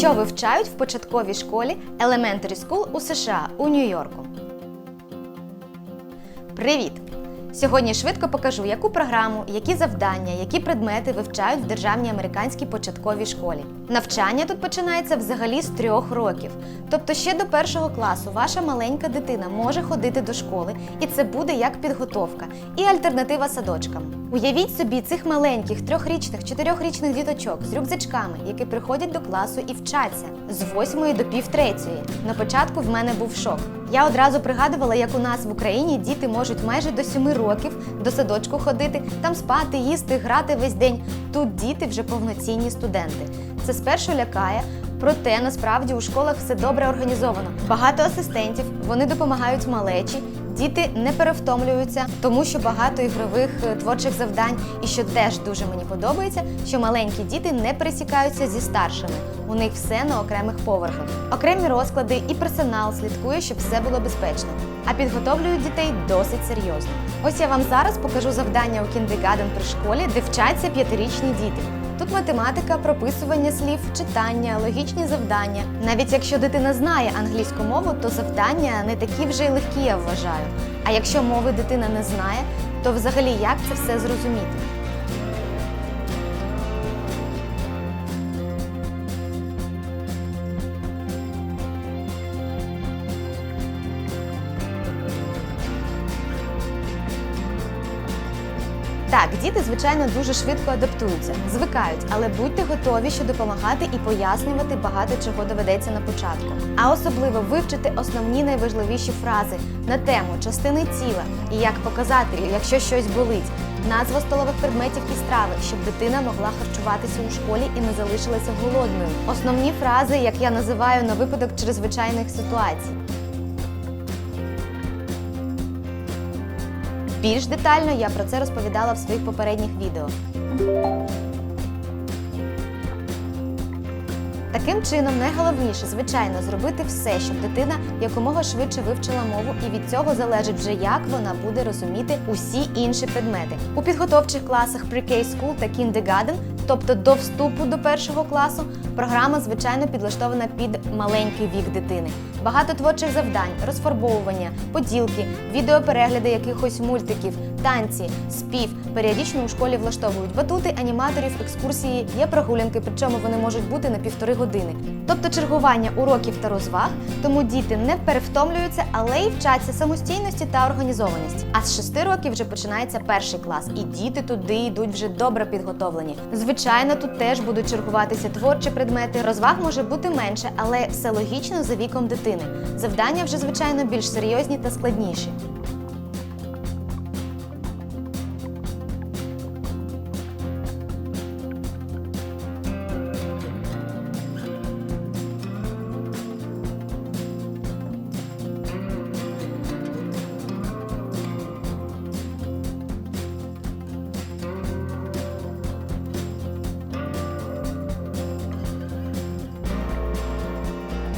Що вивчають в початковій школі Elementary School у США у Нью-Йорку? Привіт! Сьогодні швидко покажу, яку програму, які завдання, які предмети вивчають в державній американській початковій школі. Навчання тут починається взагалі з трьох років. Тобто ще до першого класу ваша маленька дитина може ходити до школи, і це буде як підготовка і альтернатива садочкам. Уявіть собі цих маленьких трьохрічних, чотирьохрічних діточок з рюкзачками, які приходять до класу і вчаться з восьмої до півтретьої. На початку в мене був шок. Я одразу пригадувала, як у нас в Україні діти можуть майже до семи років до садочку ходити, там спати, їсти, грати весь день. Тут діти вже повноцінні студенти. Це спершу лякає. Проте насправді у школах все добре організовано. Багато асистентів, вони допомагають малечі. Діти не перевтомлюються, тому що багато ігрових е, творчих завдань, і що теж дуже мені подобається, що маленькі діти не пересікаються зі старшими. У них все на окремих поверхах. Окремі розклади і персонал слідкує, щоб все було безпечно. А підготовлюють дітей досить серйозно. Ось я вам зараз покажу завдання у кіндегаден при школі, де вчаться п'ятирічні діти. Тут математика, прописування слів, читання, логічні завдання. Навіть якщо дитина знає англійську мову, то завдання не такі вже й легкі, я вважаю. А якщо мови дитина не знає, то взагалі як це все зрозуміти? Так, діти, звичайно, дуже швидко адаптуються, звикають, але будьте готові, що допомагати і пояснювати багато чого доведеться на початку. А особливо вивчити основні найважливіші фрази на тему частини тіла і як показати, якщо щось болить, назва столових предметів і страви, щоб дитина могла харчуватися у школі і не залишилася голодною. Основні фрази, як я називаю, на випадок чрезвичайних ситуацій. Більш детально я про це розповідала в своїх попередніх відео. Таким чином, найголовніше, звичайно, зробити все, щоб дитина якомога швидше вивчила мову, і від цього залежить вже як вона буде розуміти усі інші предмети. У підготовчих класах Pre-K School та Kindergarten, тобто до вступу до першого класу, програма звичайно підлаштована під маленький вік дитини. Багато творчих завдань, розфарбовування, поділки, відеоперегляди якихось мультиків, танці, спів. Періодично у школі влаштовують батути, аніматорів, екскурсії, є прогулянки, причому вони можуть бути на півтори години. Тобто чергування уроків та розваг, тому діти не перевтомлюються, але й вчаться самостійності та організованості. А з шести років вже починається перший клас, і діти туди йдуть вже добре підготовлені. Звичайно, тут теж будуть чергуватися творчі предмети. Розваг може бути менше, але все логічно за віком дитини. Завдання вже звичайно більш серйозні та складніші.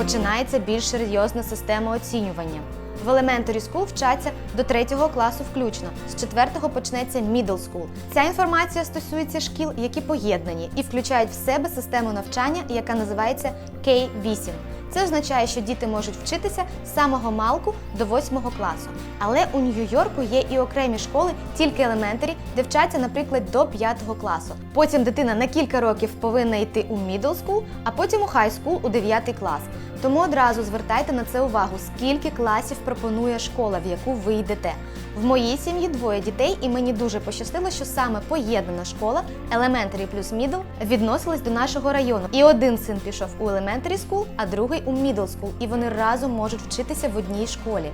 Починається більш серйозна система оцінювання. В Elementary School вчаться до третього класу включно. З четвертого почнеться Middle School. Ця інформація стосується шкіл, які поєднані і включають в себе систему навчання, яка називається K-8. Це означає, що діти можуть вчитися з самого малку до восьмого класу. Але у Нью-Йорку є і окремі школи, тільки елементарі, де вчаться, наприклад, до п'ятого класу. Потім дитина на кілька років повинна йти у middle school, а потім у high school у дев'ятий клас. Тому одразу звертайте на це увагу, скільки класів пропонує школа, в яку ви йдете. В моїй сім'ї двоє дітей, і мені дуже пощастило, що саме поєднана школа Elementary плюс Middle відносилась до нашого району. І один син пішов у Elementary School, а другий у Middle School. І вони разом можуть вчитися в одній школі.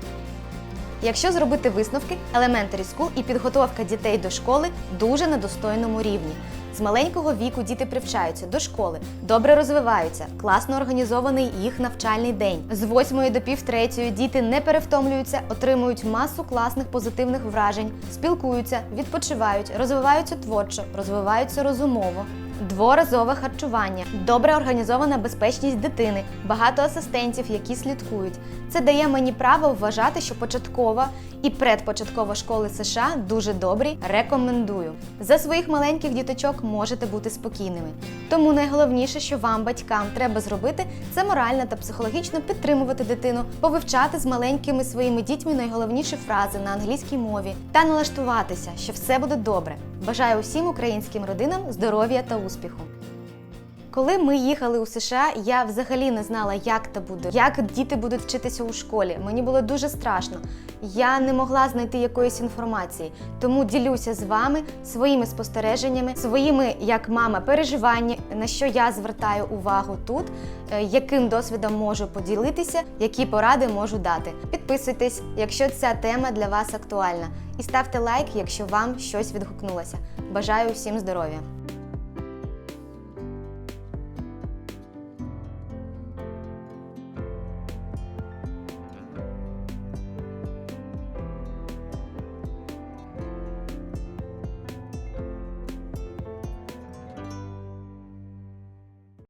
Якщо зробити висновки, Elementary School і підготовка дітей до школи дуже на достойному рівні. З маленького віку діти привчаються до школи, добре розвиваються, класно організований їх навчальний день. З 8 до півтретьої діти не перевтомлюються, отримують масу класних позитивних вражень, спілкуються, відпочивають, розвиваються творчо, розвиваються розумово. Дворазове харчування, добре організована безпечність дитини, багато асистентів, які слідкують. Це дає мені право вважати, що початкова і предпочаткова школи США дуже добрі. Рекомендую. За своїх маленьких діточок можете бути спокійними. Тому найголовніше, що вам, батькам, треба зробити, це морально та психологічно підтримувати дитину, повивчати з маленькими своїми дітьми найголовніші фрази на англійській мові та налаштуватися, що все буде добре. Бажаю усім українським родинам здоров'я та успіху. Коли ми їхали у США, я взагалі не знала, як це буде, як діти будуть вчитися у школі. Мені було дуже страшно. Я не могла знайти якоїсь інформації, тому ділюся з вами своїми спостереженнями, своїми як мама переживання, на що я звертаю увагу тут, е, яким досвідом можу поділитися, які поради можу дати. Підписуйтесь, якщо ця тема для вас актуальна, і ставте лайк, якщо вам щось відгукнулося. Бажаю всім здоров'я!